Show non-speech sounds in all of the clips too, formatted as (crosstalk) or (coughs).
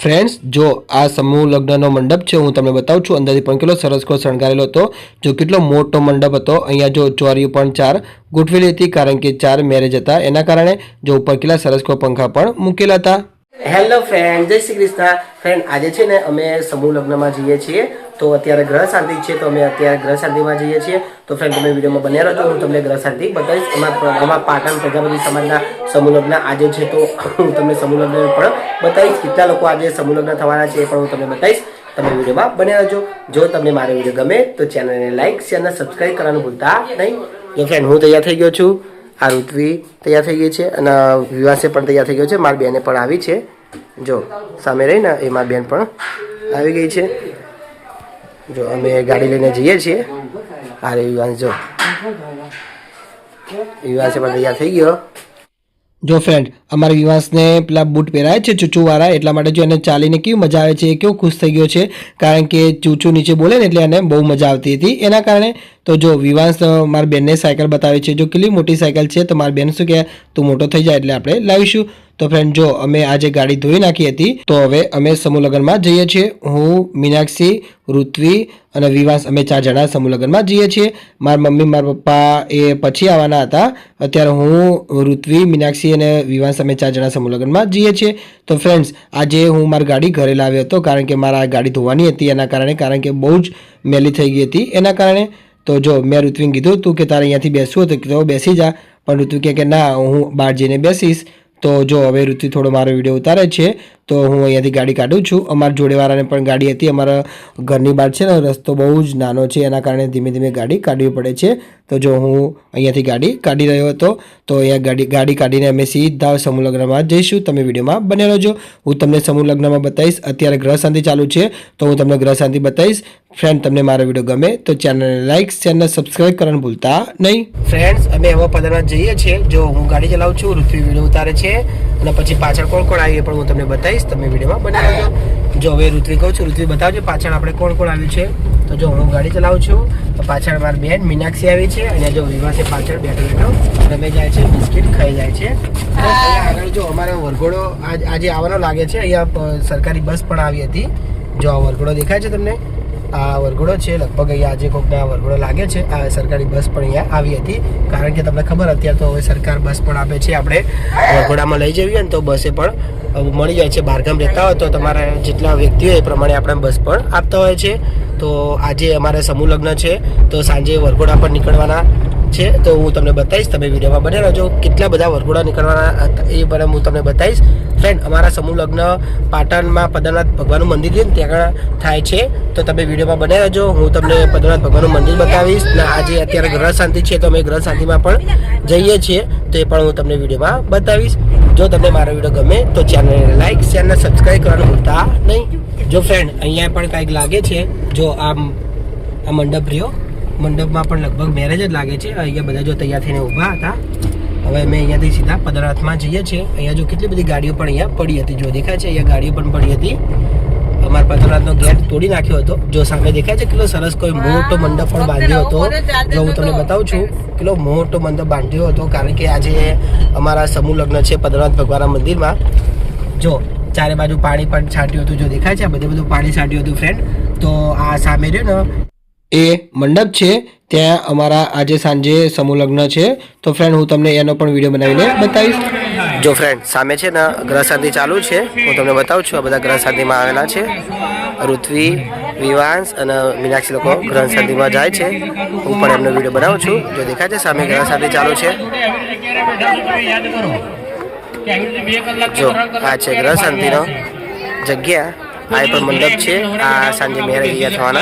Friends, જો આ સમૂહ લગ્નનો મંડપ છે, હું તમને બતાવું છું, અંદરથી પણ કેટલો સરસ કો શણગારેલો હતો, જો કેટલો મોટો મંડપ હતો. અહીંયા જો ચોરીઓ પણ ચાર ગોઠવેલી હતી, કારણ કે ચાર મેરેજ હતા. એના કારણે જો ઉપર કેટલા સરસ કો પંખા પણ મૂકેલા હતા. હેલો ફ્રેન્ડ જય શ્રી કૃષ્ણ. ફ્રેન્ડ આજે છે ને અમે સમૂહ લગ્નમાં જઈએ છીએ. તો અત્યારે ગ્રહ શાંતિ છે, તો અમે અત્યારે ગ્રહ શાંતિમાં જઈએ છીએ. તો ફ્રેન્ડ તમે વિડીયોમાં બન્યા રહેજો. હું તમને ગ્રહ શાંતિ બતાવીશ. એમાં એમાં પાટણ પ્રજાપતિ સમાજના સમૂહ લગ્ન આજે છે તો હું તમને સમૂહ લગ્ન પણ બતાવીશ. કેટલા લોકો આજે સમૂહ લગ્ન થવાના છે એ પણ હું તમને બતાવીશ. તમે વિડીયોમાં બન્યા રહેજો. જો તમને મારો વીડિયો ગમે તો ચેનલને લાઈક, શેર અને સબસ્ક્રાઈબ કરવાનું ભૂલતા નહીં. ફ્રેન્ડ હું તૈયાર થઈ ગયો છું. આ ઋત્વી તૈયાર થઈ ગઈ છે અને વિવાસે પણ તૈયાર થઈ ગયો છે. મારી બેને પણ આવી છે. જો, સામે રહીને એ મારી બેન પણ આવી ગઈ છે. જો, અમે ગાડી લઈને જઈએ છીએ. આ રે વિવાસ, જો. વિવાસે પણ તૈયાર થઈ ગયો. જો ફ્રેન્ડ અમારા વિવાસને પેલા બૂટ પહેરાય છે ચૂચુવાળા, એટલા માટે જો એને ચાલીને કેવી મજા આવે છે, એ કેવો ખુશ થઈ ગયો છે, કારણ કે ચૂચુ નીચે બોલે ને એટલે એને બહુ મજા આવતી હતી. એના કારણે તો જો વિવાસ મારી બેનને સાયકલ બતાવે છે, જો કેટલી મોટી સાયકલ છે, તો મારી બેન શું કહે, તું મોટો થઈ જાય એટલે આપણે લાવીશું. તો ફ્રેન્ડ જો અમે આજે ગાડી ધોઈ નાખી હતી, તો હવે અમે સમૂહ લગ્નમાં જઈએ છીએ. હું, મીનાક્ષી, ઋત્વી અને વિવાસ, અમે ચાર જણા સમૂહ લગ્નમાં જઈએ છીએ. મારા મમ્મી, મારા પપ્પા એ પછી આવવાના હતા. અત્યારે હું, ઋત્વી, મીનાક્ષી અને વિવાસ અમે ચાર જણા સમૂહ લગ્નમાં જઈએ છીએ. તો ફ્રેન્ડ્સ આજે હું મારી ગાડી ઘરે લાવ્યો હતો કારણ કે મારા ગાડી ધોવાની હતી એના કારણે, કારણ કે બહુ જ મેલી થઈ ગઈ હતી એના કારણે. તો જો મેં ઋત્વીને કીધું તું કે તારે અહીંયાથી બેસવું હતું તો બેસી જા. પણ કહે કે, ના, હું બહાર જઈને બેસીશ. તો જો હવે ઋતુ થોડો મારો વીડિયો ઉતારે છે તો હું અહીંયાથી ગાડી કાઢું છું. અમારા જોડેવાળાને પણ ગાડી હતી. અમારા ઘરની બહાર છે ને, રસ્તો બહુ જ નાનો છે. એના કારણે ધીમે ધીમે ગાડી કાઢવી પડે છે. તો જો હું અહીંયાથી ગાડી કાઢી રહ્યો હતો, તો અહીંયા ગાડી ગાડી કાઢીને અમે સીધા સમૂહ લગ્નમાં જઈશું. તમે વિડીયોમાં બને રહેજો. હું તમને સમૂહ લગ્નમાં બતાવીશ. અત્યારે ગ્રહ શાંતિ ચાલુ છે, તો હું તમને ગ્રહ શાંતિ બતાવીશ. ફ્રેન્ડ તમને મારો વીડિયો ગમે તો ચેનલને લાઈક ચેનલને સબસ્ક્રાઈબ કરવાનું ભૂલતા નહીં. ફ્રેન્ડ્સ અમે એવા પદરમાં જઈએ છીએ. જો હું ગાડી ચલાવું છું ઋત્વી વીડિયો ઉતારે છે. અને પછી પાછળ કોણ કોણ આવ્યું પણ હું તમને બતાવીશ, તમે વિડીયોમાં બનાવજો જો હવે ઋત્વી કહું છું ઋત્વી બતાવજો, પાછળ આપણે કોણ કોણ આવ્યું છે? તો જો હું ગાડી ચલાવું છું, તો પાછળ મારી બેન મીનાક્ષી આવી છે, અને જો વિવાસે પાછળ બેઠો બેઠો રમે જાય છે, બિસ્કિટ ખાઈ જાય છે. આગળ જો અમારો વરઘોડો આજે આવવાનો લાગે છે, અહીંયા સરકારી બસ પણ આવી હતી. જો આ વરઘોડો દેખાય છે તમને? આ વરઘોડો છે, લગભગ અહીંયા આજે કોઈક આ વરઘોડો લાગે છે. આ સરકારી બસ પણ અહીંયા આવી હતી. કારણ કે તમને ખબર, અત્યારે તો હવે સરકાર બસ પણ આપે છે. આપણે વરઘોડામાં લઈ જઈએ ને તો બસે પણ મળી જાય છે. બહારગામ રહેતા હોય તો તમારા જેટલા વ્યક્તિઓ એ પ્રમાણે આપણે બસ પણ આપતા હોય છે. તો આજે અમારે સમૂહ લગ્ન છે. તો સાંજે વરઘોડા પર નીકળવાના છે, તો હું તમને બતાવીશ, તમે વિડીયોમાં બને રહેજો. કેટલા બધા વરઘોડા નીકળવાના એ પણ હું તમને બતાવીશ. ફ્રેન્ડ અમારા સમૂહ લગ્ન પાટણમાં પદરનાથ ભગવાનનું મંદિર છે ને, ત્યાં થાય છે. તો તમે વિડીયોમાં બને રહેજો. હું તમને પદરનાથ ભગવાનનું મંદિર બતાવીશ. ને આજે અત્યારે ગ્રહ શાંતિ છે, તો અમે ગ્રહ શાંતિમાં પણ જઈએ છીએ. તો એ પણ હું તમને વિડીયોમાં બતાવીશ. જો તમને મારો વીડિયો ગમે, તો ચેનલને લાઈક ચેનલને સબસ્ક્રાઈબ કરવાનું ભૂલતા નહીં. જો ફ્રેન્ડ અહીંયા પણ કંઈક લાગે છે, જો આમ, આ મંડપ રહ્યો. મંડપમાં પણ લગભગ મેરેજ જ લાગે છે. અહીંયા બધા જો તૈયાર થઈને ઊભા હતા. હવે અમે અહીંયાથી સીધા પદરાથમાં જઈએ છીએ. અહીંયા જો કેટલી બધી ગાડીઓ પણ અહીંયા પડી હતી. જો દેખાય છે અહીંયા ગાડીઓ પણ પડી હતી. અમારા પદરાથનો ગેટ તોડી નાખ્યો હતો. જો સામે દેખાય છે કેટલો સરસ કોઈ મોટો મંડપ પણ બાંધ્યો હતો. જો હું તમને બતાવું છું કેટલો મોટો મંડપ બાંધ્યો હતો. કારણ કે આજે અમારા સમૂહ લગ્ન છે પદરનાથ ભગવાનના મંદિરમાં. જો ચારે બાજુ પાણી પણ છાંટ્યું હતું. જો દેખાય છે આ બધું બધું પાણી છાંટ્યું હતું ફ્રેન્ડ તો આ સામે રહ્યો ને એ મંડપ છે, ત્યાં અમારા આજે સાંજે સમૂહ લગ્ન છે. તો ફ્રેન્ડ હું તમને એનો પણ વીડિયો બનાવીને બતાવીશ. જો ફ્રેન્ડ સામે છે ને ગ્રહશાંતિ ચાલુ છે, હું તમને બતાવું છું, આ બધા ગ્રહ શાંતિમાં આવેલા છે. ઋત્વી, વિવાંશ અને મીનાક્ષી લોકો ગ્રહ શાંતિમાં જાય છે. હું પણ એમનો વીડિયો બનાવું છું. જો દેખાય છે, સામે ગ્રહ શાંતિ ચાલુ છે. જો, આ છે ગ્રહશાંતિનો જગ્યા. આ પણ મંડપ છે. આ સાંજે મેરેજ થવાના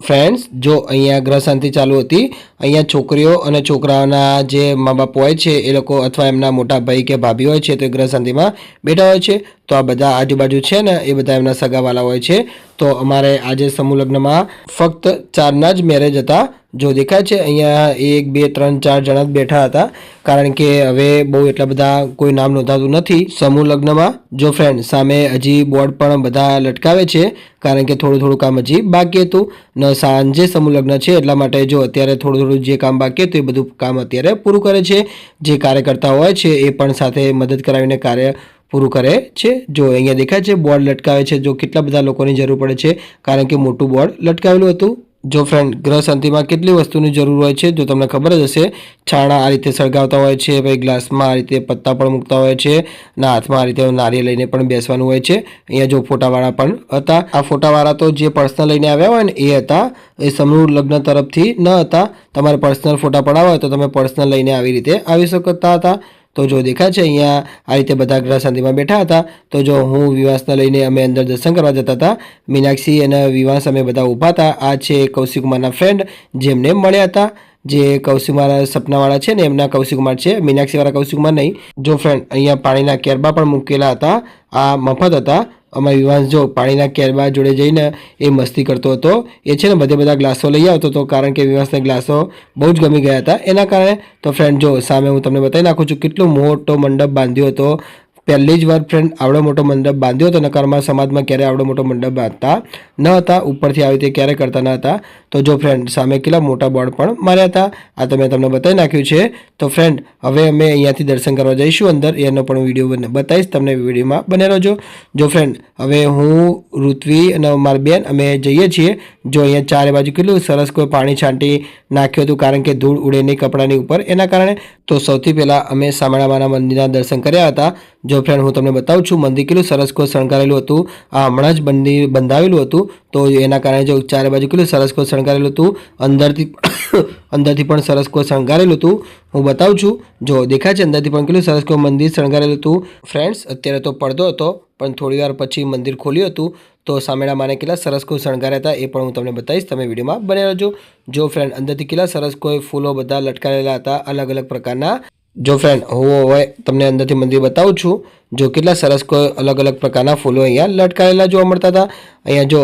ફ્રેન્ડ્સ જો અહીંયા ગ્રહશાંતિ ચાલુ હતી, અહીંયા છોકરીઓ અને છોકરાઓના જે મા બાપ હોય છે, એ લોકો અથવા એમના મોટા ભાઈ કે ભાભી હોય છે, તો એ ગ્રહશાંતિમાં બેઠા હોય છે. તો આ બધા આજુબાજુ છે ને, એ બધા એમના સગાવાલા હોય છે. તો અમારે આજે સમૂહ લગ્નમાં ફક્ત ચારના જ મેરેજ હતા. જો દેખાય છે, અહીંયા એક, બે, ત્રણ, ચાર જણા બેઠા હતા. કારણ કે હવે બહુ એટલા બધા કોઈ નામ નોંધાતું નથી. સમૂહ લગ્નમાં, જો ફ્રેન્ડ સામે હજી બોર્ડ પણ બધા લટકાવે છે. કારણ કે થોડું થોડું કામ હજી બાકી હતું. ને સાંજે સમૂહ લગ્ન છે, એટલા માટે જો અત્યારે થોડું થોડું જે કામ બાકી હતું એ બધું કામ અત્યારે પૂરું કરે છે. જે કાર્યકર્તા હોય છે, એ પણ સાથે મદદ કરાવીને કાર્ય પૂરું કરે છે. જો અહીંયા દેખાય છે બોર્ડ લટકાવે છે, જો કેટલા બધા લોકોની જરૂર પડે છે. કારણ કે મોટું બોર્ડ લટકાવેલું હતું. જો ફ્રેન્ડ ગ્રહ શાંતિમાં કેટલી વસ્તુની જરૂર હોય છે? જો તમને ખબર જ હશે, છાણા આ રીતે સળગાવતા હોય છે ભાઈ ગ્લાસમાં આ રીતે પત્તા પણ મૂકતા હોય છે, અને હાથમાં આ રીતે નારિયેળ લઈને પણ બેસવાનું હોય છે. અહીંયા જો ફોટાવાળા પણ હતા. આ ફોટાવાળા તો જે પર્સનલ લઈને આવ્યા હોય ને, એ હતા. એ સમૂહ લગ્ન તરફથી ન હતા. તમારે પર્સનલ ફોટા પડાવવા હોય તો તમે પર્સનલ લઈને આવી રીતે આવી શકતા હતા. તો જો દેખાય છે અહીંયા આ રીતે બધા ગ્રહ શાંતિમાં બેઠા હતા, તો જો હું વિવાસને લઈને અમે અંદર દર્શન કરવા જતા હતા, મીનાક્ષી અને વિવાસ અમે બધા ઊભા હતા. આ છે કૌશિકુમારના ફ્રેન્ડ જેમને મળ્યા હતા, જે કૌશિકુમાર સપનાવાળા છે ને એમના કૌશિકુમાર છે, મીનાક્ષીવાળા કૌશિકુમાર નહીં. જો ફ્રેન્ડ અહીંયા પાણીના કેરબા પણ મૂકેલા હતા, આ મફત હતા અમારી યુવાન જો પાણીના કેરબા જોડે જઈને એ મસ્તી કરતો હતો, એ છે ને બધે બધા ગ્લાસો લઈ આવતો હતો, કારણ કે વિવાસના ગ્લાસો બહુ જ ગમી ગયા હતા. એના કારણે તો ફ્રેન્ડ જો સામે હું તમને બતાવી નાખું છું, કેટલો મોટો મંડપ બાંધ્યો હતો. પહેલી જ વાર ફ્રેન્ડ આવડો મોટો મંડપ બાંધ્યો હતો, નકારમાં સમાજમાં ક્યારેય આવડો મોટો મંડપ બાંધતા ન હતા, ઉપરથી આવી રીતે ક્યારેય કરતા ન હતા, તો જો ફ્રેન્ડ સામે કેટલા મોટા બોર્ડ પણ માર્યા હતા, આ તમે તમને બતાવી નાખ્યું છે. તો ફ્રેન્ડ હવે અમે અહીંયાથી દર્શન કરવા જઈશું અંદર, એનો પણ વીડિયો બને- બતાવીશ, તમને વિડીયોમાં બને રહેજો. જો ફ્રેન્ડ હવે હું, ઋત્વી અને મારી બેન, અમે જઈએ છીએ, જો અહીંયા ચારે બાજુ કેટલું સરસ કોઈ પાણી છાંટી નાખ્યું હતું, કારણ કે ધૂળ ઉડે નહીં કપડાની ઉપર, એના કારણે, તો સૌથી પહેલાં અમે સામણામાના મંદિરના દર્શન કર્યા હતા. જો ફ્રેન્ડ હું તમને બતાવું છું. મંદિર કેટલું સરસ કોઈ શણગારેલું હતું. આ હમણાં જ બંધી બંધાવેલું હતું. તો એના કારણે જો ચારે બાજુ કેટલું સરસ કોઈ શણગારેલું હતું. અંદરથી (coughs) અંદરથી પણ સરસ કોઈ શણગારેલું હતું. હું બતાવું છું. જો દેખાય છે અંદરથી પણ કેટલું સરસ કોઈ મંદિર શણગારેલું હતું. ફ્રેન્ડ્સ અત્યારે તો પડદો હતો, પણ થોડી વાર પછી મંદિર ખોલ્યું હતું. તો સામેના માને કેટલા સરસ કોઈ શણગાર્યા હતા એ પણ હું તમને બતાવીશ. તમે વિડીયોમાં બને રહેજો. જો ફ્રેન્ડ અંદરથી કેટલા સરસ કોઈ ફૂલો બધા લટકાયેલા હતા અલગ અલગ પ્રકારના જો ફ્રેન્ડ હું હવે તમને અંદરથી મંદિર બતાવું છું. જો કેટલા સરસ કોઈ અલગ અલગ પ્રકારના ફૂલો અહીંયા લટકાયેલા જોવા મળતા હતા. અહીંયા જો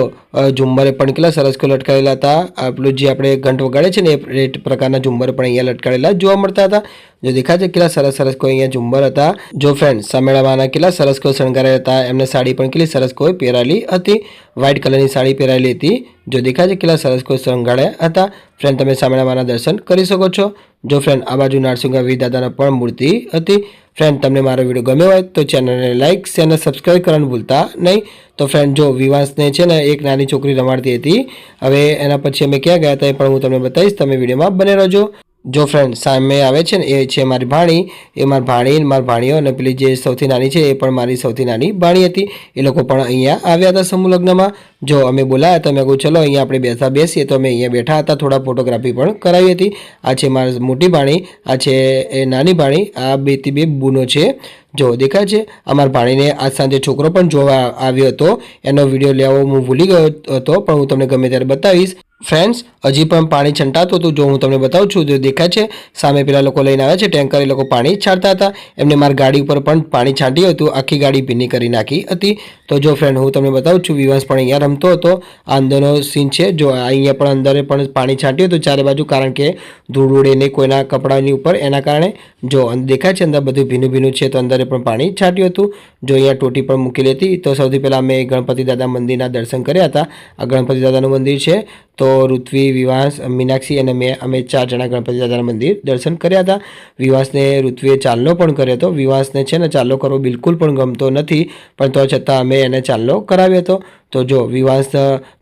ઝુંબરે પણ કેટલા સરસ કોઈ લટકાયેલા હતા. આપણું જે આપણે ઘંટ વગાડે છે ને, એ પ્રકારના ઝુમ્મર પણ અહીંયા લટકાયેલા જોવા મળતા હતા. જો દેખાય છે કેટલા સરસ સરસ કોઈ અહીંયા ઝુમ્મર હતા. જો ફ્રેન્ડ સામેળામાંના કેટલા સરસ કોઈ શણગારેલા હતા. એમને સાડી પણ કેટલી સરસ કોઈ પહેરાયેલી હતી. વ્હાઇટ કલરની સાડી પહેરાયેલી હતી. જો દેખાય છે કેટલા સરસ કોઈ શણગાર્યા હતા. ફ્રેન્ડ તમે સામેળામાંના દર્શન કરી શકો છો. જો ફ્રેન્ડ આ બાજુ નારસિંહ દાદાના પણ મૂર્તિ હતી. ફ્રેન્ડ તમને મારો વીડિયો ગમ્યો હોય તો ચેનલને લાઇક ચેનલ સબસ્ક્રાઈબ કરવાનું ભૂલતા નહીં. તો ફ્રેન્ડ જો વિવાસને છે ને એક નાની છોકરી રમાડતી હતી, હવે એના પછી અમે ક્યાં ગયા હતા એ પણ હું તમને બતાવીશ. તમે વિડીયોમાં બને રહેજો. જો ફ્રેન્ડ સામે આવે છે ને, એ છે મારી ભાણી, એ મારી ભાણી મારી ભાણીઓ અને પેલી જે સૌથી નાની છે એ પણ મારી સૌથી નાની ભાણી હતી. એ લોકો પણ અહીંયા આવ્યા હતા સમૂહ લગ્નમાં. જો અમે બોલાયા હતા મેં કહું ચલો, અહીંયા આપણે બેસા બેસીએ. તો અમે અહીંયા બેઠા હતા, થોડા ફોટોગ્રાફી પણ કરાવી હતી. આ છે મારી મોટી ભાણી, આ છે એ નાની ભાણી, આ બેથી બે બૂનો છે. જો દેખાય છે, અમારા ભાણીને આજ સાંજે છોકરો પણ જોવા આવ્યો હતો. એનો વીડિયો લેવો હું ભૂલી ગયો હતો, પણ હું તમને ગમે ત્યારે બતાવીશ. ફ્રેન્ડ્સ હજી પણ પાણી છંટાતું હતું. જો હું તમને બતાવું છું, જો દેખાય છે, સામે પેલા લોકો લઈને આવ્યા છે ટેન્કર એ લોકો પાણી છાંટતા હતા. એમને મારી ગાડી ઉપર પણ પાણી છાંટ્યું હતું. આખી ગાડી ભીની કરી નાખી હતી. તો જો ફ્રેન્ડ હું તમને બતાવું છું વિવાસ પણ અહીંયા રમતો હતો. આ અંદરનો સીન છે. જો અહીંયા પણ અંદરે પણ પાણી છાંટ્યું હતું ચારે બાજુ, કારણ કે ધૂળ ઉડે નહીં કોઈના કપડાની ઉપર. એના કારણે જો દેખાય છે અંદર બધું ભીનું ભીનું છે, તો અંદરે પણ પાણી છાંટ્યું હતું. જો અહીંયા ટોટી પણ મૂકેલી હતી તો સૌથી પહેલાં અમે ગણપતિ દાદા મંદિરના દર્શન કર્યા હતા. આ ગણપતિ દાદાનું મંદિર છે. તો ઋત્વી, વિવાસ, મીનાક્ષી અને મેં, અમે ચાર જણા ગણપતિ દાદાના મંદિર દર્શન કર્યા હતા. વિવાસને ઋત્વીએ ચાલનો પણ કર્યો હતો. વિવાસને છે ને ચાલનો કરવો બિલકુલ પણ ગમતો નથી. પણ તો છતાં અમે એને ચાલનો કરાવ્યો હતો. તો જો વિવાસ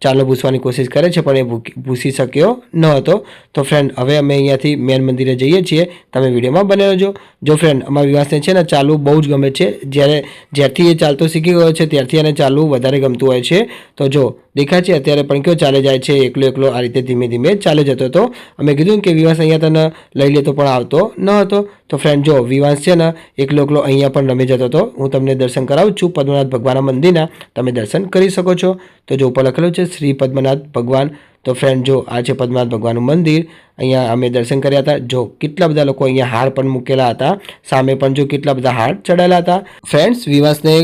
ચાલો ભૂસવાની કોશિશ કરે છે, પણ એ ભૂસી શક્યો ન હતો. તો ફ્રેન્ડ હવે અમે અહીંયાથી મેન મંદિરે જઈએ છીએ. તમે વિડીયોમાં બને રહેજો. જો ફ્રેન્ડ અમારા વિવાસને છે ને ચાલવું બહુ જ ગમે છે. જ્યારે, જ્યારથી એ ચાલતો શીખી ગયો છે, ત્યારથી એને ચાલવું વધારે ગમતું હોય છે. તો જો, દેખાય છે, અત્યારે પણ કયો ચાલે જાય છે, એકલો એકલો આ રીતે ધીમે ધીમે ચાલે જતો હતો. અમે કીધું કે વિવાસ અહીંયા તને લઈ લેતો પણ આવતો ન હતો. તો ફ્રેન્ડ જો વિવાસ છે ને, એકલો એકલો અહીંયા પણ રમી જતો હતો, હું તમને દર્શન કરાવું છું પદ્મનાથ ભગવાનના મંદિરના, તમે દર્શન કરી શકો છો. તો જો ઉપર લખેલું છે શ્રી પદ્મનાથ ભગવાન, તો ફ્રેન્ડ જો આ છે પદ્મનાથ ભગવાનનું મંદિર અહીંયા અમે દર્શન કર્યા હતા. જો કેટલા બધા લોકો અહીંયા હાર પણ મૂકેલા હતા, સામે પણ જો કેટલા બધા હાર ચડાયેલા હતા. ફ્રેન્ડ્સ વિવાસને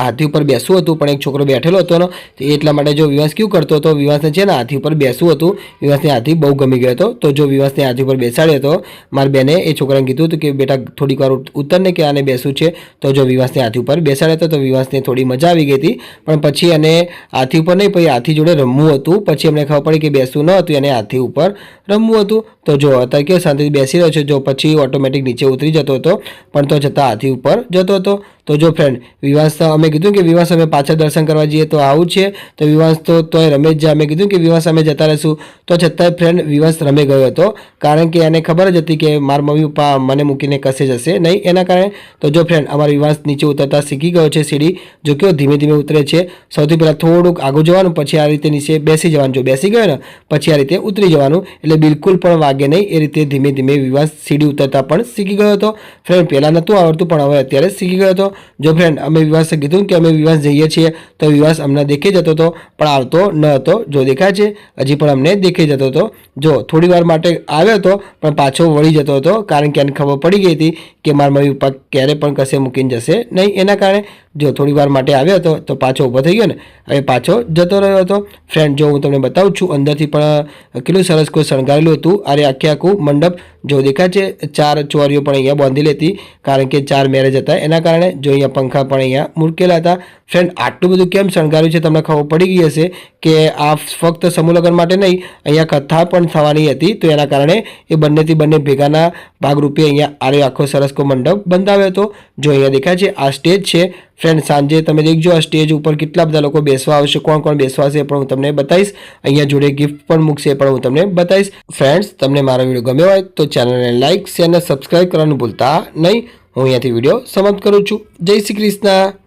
હાથી ઉપર બેસવું હતું, પણ એક છોકરો બેઠેલો હતો ને એટલા માટે જો વિવાસ ક્યું કરતો હતો? વિવાસને છે ને હાથી ઉપર બેસવું હતું. વિવાસને હાથી બહુ ગમી ગયો હતો. તો જો વિવાસને હાથી ઉપર બેસાડ્યો હતો, મારી બેને એ છોકરાને કીધું હતું કે, બેટા, થોડીક વાર ઉતરને કે આને બેસવું છે? તો જો વિવાસને હાથી ઉપર બેસાડ્યો હતો, તો વિવાસને થોડી મજા આવી ગઈ હતી. પણ પછી એને હાથી ઉપર નહીં, પછી હાથી જોડે રમવું હતું. પછી એમને ખબર પડી કે બેસવું ન હતું, એને હાથી ઉપર રમવું હતું. sentido તો જો અત્યારે કેવો શાંતિથી બેસી રહ્યો છે, જો પછી ઓટોમેટિક નીચે ઉતરી જતો હતો, પણ તો જતાં હાથી ઉપર જતો હતો. તો જો ફ્રેન્ડ વિવાસ અમે કીધું કે વિવાસ અમે પાછળ દર્શન કરવા જઈએ તો આવું છે. તો વિવાસ તો તોય રમેશ જે અમે કીધું કે વિવાસ અમે જતા રહીશું. તો છતાંય ફ્રેન્ડ વિવાસ રમે ગયો હતો. કારણ કે એને ખબર જ હતી કે મારા મમ્મી, પપ્પા મને મૂકીને કશે જશે નહીં. એના કારણે તો જો ફ્રેન્ડ અમારો વિવાસ નીચે ઉતરતા શીખી ગયો છે સીડી. જો કેવો ધીમે ધીમે ઉતરે છે. સૌથી પહેલાં થોડુંક આગળ જવાનું, પછી આ રીતે નીચે બેસી જવાનું. જો બેસી ગયો ને, પછી આ રીતે ઉતરી જવાનું. એટલે બિલકુલ પણ વાગે નહીં. એ રીતે ધીમે ધીમે વિવાદ સીડી ઉતરતા પણ શીખી ગયો હતો. ફ્રેન્ડ પહેલાં નહોતું આવડતું, પણ હવે અત્યારે શીખી ગયો હતો. જો ફ્રેન્ડ અમે વિવાસે કીધું કે અમે વિવાસ જઈએ છીએ, તો વિવાસ અમને દેખી જતો હતો, પણ આવતો ન હતો. જો દેખાય છે, હજી પણ અમને દેખી જતો હતો. જો થોડી વાર માટે આવ્યો હતો, પણ પાછો વળી જતો હતો, કારણ કે એને ખબર પડી ગઈ હતી કે મારા મમ્મી પપ્પા ક્યારે પણ કશે મૂકીને જશે નહીં. એના કારણે જો થોડી વાર માટે આવ્યો હતો, તો પાછો ઊભો થઈ ગયો ને. હવે પાછો જતો રહ્યો હતો. ફ્રેન્ડ જો હું તમને બતાવું છું, અંદરથી પણ કેટલું સરસ કોઈ શણગારેલું હતું. અરે, આખે આખું મંડપ જો દેખાય છે, ચાર ચોરીઓ પણ અહીંયા બાંધેલી હતી, કારણ કે ચાર મેરેજ હતા. એના કારણે જો અહીંયા પંખા પણ અહીંયા મૂકેલા હતા. ફ્રેન્ડ આટલું બધું કેમ શણગાર્યું છે? તમને ખબર પડી ગઈ હશે કે આ ફક્ત સમૂહલગ્ન માટે નહીં, અહીંયા કથા પણ થવાની હતી. તો એના કારણે એ બંનેથી બંને ભેગાના ભાગરૂપે અહીંયા આરે આખો સરસ કો મંડપ બંધાવ્યો હતો. જો અહીંયા દેખાય છે, આ સ્ટેજ છે ફ્રેન્ડ સાંજે તમે દેખજો આ સ્ટેજ ઉપર કેટલા બધા લોકો બેસવા આવશે, કોણ કોણ બેસવા છે પણ હું તમને બતાવીશ. અહીંયા જોડે ગિફ્ટ પણ મૂકશે પણ હું તમને બતાવીશ. ફ્રેન્ડ્સ તમને મારો વીડિયો ગમ્યો હોય તો ચેનલને લાઇક શેર અને સબસ્ક્રાઇબ કરવાનું ભૂલતા નહીં. હું અહીંયાથી વીડિયો સમાપ્ત કરું છું. જય શ્રી કૃષ્ણ.